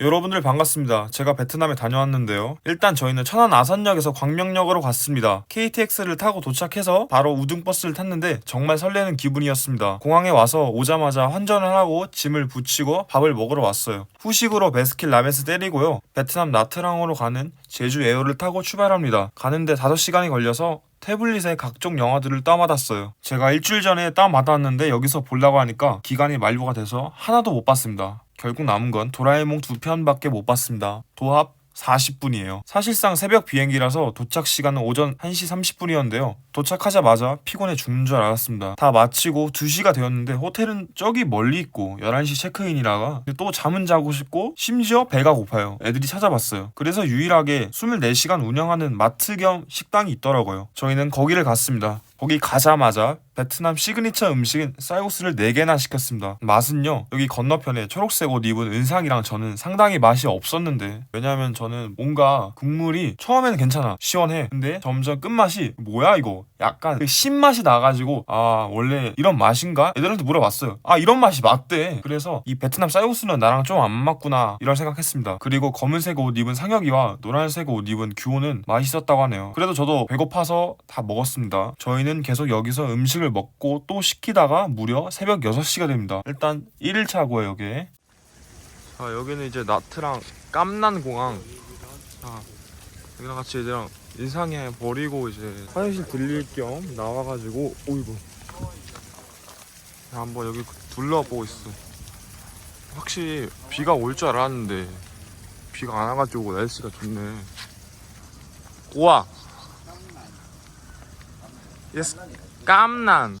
여러분들 반갑습니다. 제가 베트남에 다녀왔는데요. 일단 저희는 천안 아산역에서 광명역으로 갔습니다. KTX를 타고 도착해서 바로 우등버스를 탔는데 정말 설레는 기분이었습니다. 공항에 와서 오자마자 환전을 하고 짐을 붙이고 밥을 먹으러 왔어요. 후식으로 베스킨 라멘스 때리고요. 베트남 나트랑으로 가는 제주 에어를 타고 출발합니다. 가는데 5시간이 걸려서 태블릿에 각종 영화들을 다운받았어요. 제가 일주일 전에 다운받았는데 여기서 보려고 하니까 기간이 만료가 돼서 하나도 못 봤습니다. 결국 남은 건 도라에몽 두 편밖에 못 봤습니다. 도합 40분이에요. 사실상 새벽 비행기라서 도착 시간은 오전 1시 30분이었는데요. 도착하자마자 피곤해 죽는 줄 알았습니다. 다 마치고 2시가 되었는데 호텔은 저기 멀리 있고 11시 체크인이라가 또 잠은 자고 싶고 심지어 배가 고파요. 애들이 찾아봤어요. 그래서 유일하게 24시간 운영하는 마트 겸 식당이 있더라고요. 저희는 거기를 갔습니다. 거기 가자마자 베트남 시그니처 음식인 쌀국수를 4개나 시켰습니다. 맛은요, 여기 건너편에 초록색 옷 입은 은상이랑 저는 상당히 맛이 없었는데, 왜냐면 저는 뭔가 국물이 처음에는 괜찮아. 시원해. 근데 점점 끝맛이, 뭐야 이거? 약간 그 신맛이 나가지고, 아, 원래 이런 맛인가? 애들한테 물어봤어요. 아, 이런 맛이 맞대. 그래서 이 베트남 쌀국수는 나랑 좀 안 맞구나. 이런 생각했습니다. 그리고 검은색 옷 입은 상혁이와 노란색 옷 입은 규호는 맛있었다고 하네요. 그래도 저도 배고파서 다 먹었습니다. 저희는 계속 여기서 음식을 먹고 또 시키다가 무려 새벽 6시가 됩니다. 일단 1일차고요, 여기. 자, 여기는 이제 나트랑 깜난 공항. 자, 여기랑 같이 애들랑 인상해 버리고 이제 화장실 들릴 겸 나와가지고 오이고 한번 여기 둘러보고 있어. 확실히 비가 올 줄 알았는데 비가 안 와가지고 날씨가 좋네. 우와. 예 스 깜난